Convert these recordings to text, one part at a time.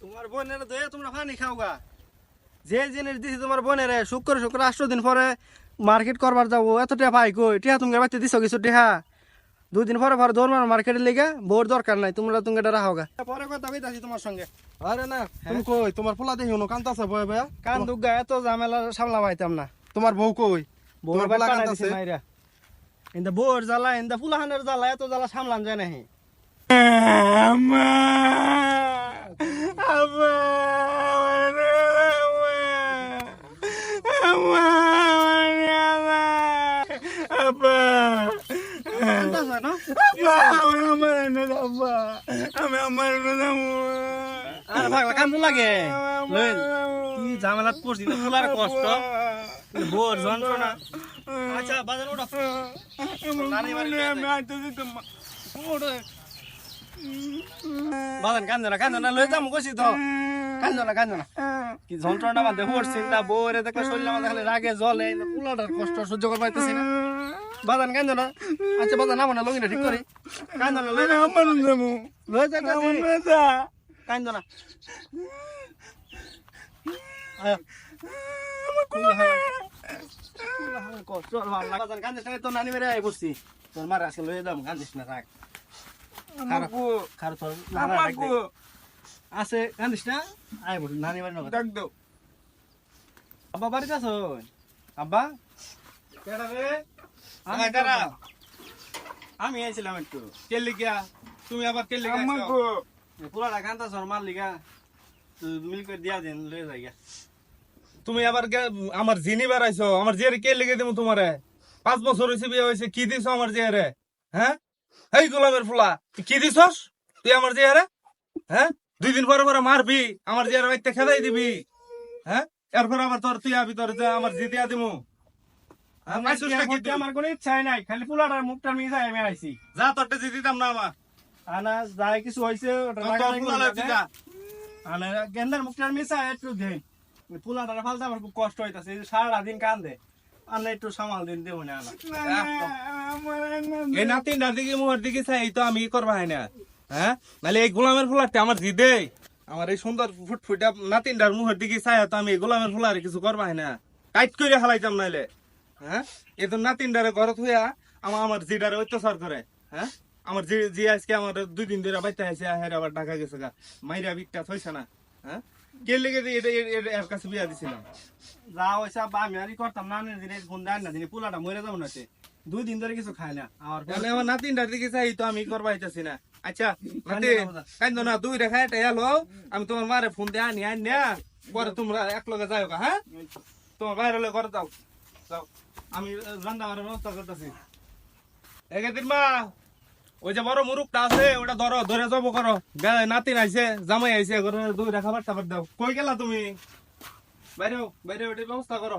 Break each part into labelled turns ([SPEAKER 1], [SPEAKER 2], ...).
[SPEAKER 1] তোমার বোনের দয়ে তোমরা পানি খাও গা যে জিনিস দিছি তোমার বোনের শুক্র শুক্র আষ্ট দিন পরে মার্কেট করবার যাব এত টিয়া পাই কই? টিয়া তুমি বাড়িতে দিছো কিছু টিহা দুই দিন পরে পরে দৌড় মার মার্কেটের লিগে বউর দরকার নাই তোমরা তুমি এটা রাখো গা পরে কথা কইতাছি তোমার সঙ্গে।
[SPEAKER 2] আরে না তুমি কই? তোমার পোলা দেখি হনো কান্তাছে বয়ে বয়ে
[SPEAKER 1] কান দুগা এত ঝামেলা সামলা পাইতাম না।
[SPEAKER 2] তোমার বউ কই?
[SPEAKER 1] বউর
[SPEAKER 2] পোলা
[SPEAKER 1] দিছি মাইরা। ইন্দা বউর জ্বালা ইন্দা ফুলাহানের জ্বালা এত জ্বালা সামলান যায় না? আরে ঝামেলাত পড়ছি তো ফুলার কষ্ট বোর যন্ত্রণা আচ্ছা বাজার ওটা বাড়ি লইয়া যাই। বাজান কান্দো না কান্দো না লই যাম কইছি তো। কান্দো না কান্দো না। কি যন্ত্রণা বাদে হোর চিন্তা বউরে দেখলে শরীর আমাদের খালি রাগে জলে পুলাটার কষ্ট সহ্য করতে পারতেছি না। বাজান কান্দো না। আচ্ছা বাজান নামো না লগিনা ঠিক করি। কান্দো না লই যা লই যা কান্দো। না। কষ্ট আর ভালো লাগে কান্দিস না তো নানি মেরে আই বসছি। তোর মার আজকে লই যাম কান্দিস না রাখ খার তোর নানা ডাক দে। আছে কান্দিস না? আয় বল নানি বাড়ি নগদ আব্বা বাড়িতে আছো? আব্বা? কেডা রে? আমি কেডা আমি আইছিলাম একটু।
[SPEAKER 3] কে লিগা? তুমি আবার কে লিগা
[SPEAKER 1] পুরা কান্তা সর মার লিগা। মিল করে দিয়া দিন যাই
[SPEAKER 3] তুমি আবার গে- আমার জিনি বাড়াইছো। আমার জিয়ারে কে লিগে দেবো তোমারে। পাঁচ বছর হয়েছে বিয়ে হয়েছে কি দিছো আমার জিয়ারে হ্যাঁ? এই গোলামের ফুলা তুই কি দিছস? তুই আমার জিয়ারে? হ্যাঁ? দুই দিন পরে পরে মারবি আমার জিয়ারে বাইতে খেদাই দিবি। হ্যাঁ? এরপর আবার তোর তুই আবি তোর আমার জি দিয়া দিমু। হ্যাঁ?
[SPEAKER 1] আমার কোনো ইচ্ছাই নাই খালি পুলাটার মুখটা মিশে আমি আইছি।
[SPEAKER 3] যা তোরটা জি দিতাম না আমার।
[SPEAKER 1] আনা যাই কিছু হইছে ওটা
[SPEAKER 3] তোর
[SPEAKER 1] লাগালাগি
[SPEAKER 3] ফুলা
[SPEAKER 1] করলে
[SPEAKER 3] লাগছে যা।
[SPEAKER 1] আনা গেন্দার মুখটা মিশা একটু দেন। পুলাটার ফালতে আমার খুব কষ্ট হইতাছে এই যে সারাটা দিন কান্দে। আনা দিন
[SPEAKER 3] চাই আমি হয়? গোলামের আমার চাই, তো আমি এই গোলামের কিছু করবা না। টাইট করে হালাইতাম নাইলে। হ্যাঁ? এই তো নাতিনটারে ঘর থুয়া আমার আমার জিডারে অত্যাচার করে। হ্যাঁ? আমার জি জি আজকে আমার দুই দিন ধরে বাইতে আছে আবার ঢাকা গেছে মাইরা বিকটা থইছে না। হ্যাঁ? কে লেগে দিয়ে এটা এর- কাছে বিয়া দিছিলাম?
[SPEAKER 1] যা হইছে আব্বা আমি আর করতাম না দিনে ফোন দেয় না দিনে পুলাটা মরে যাব না। দুই দিন ধরে কিছু খায় না আমার
[SPEAKER 3] নাতিনটার দিকে চাই তো আমি করবা আইতাছি না। আচ্ছা নাতি
[SPEAKER 1] কান্দো না।
[SPEAKER 3] দুই রেখা এটা এলো আমি তোমার মারে ফোন দিয়ে আনি আনি না। পরে তোমরা এক লগে যাও গা, হ্যাঁ? তোমার বাইরে হলে ঘরে যাও। যাও।
[SPEAKER 1] আমি রান্না করার ব্যবস্থা করতেছি।
[SPEAKER 3] একেদিন মা ওই যে বড় মুরুখটা আছে ওটা ধরো ধরে যাব করো। নাতিন আইছে জামাই আইছে দুই রেখা বার্তা বাদ দাও। কই গেলা তুমি? বাইরে হও, বাইরে ওটার ব্যবস্থা করো।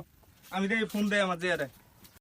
[SPEAKER 3] আমি দেই ফোন দেয় আমার জিয়ারে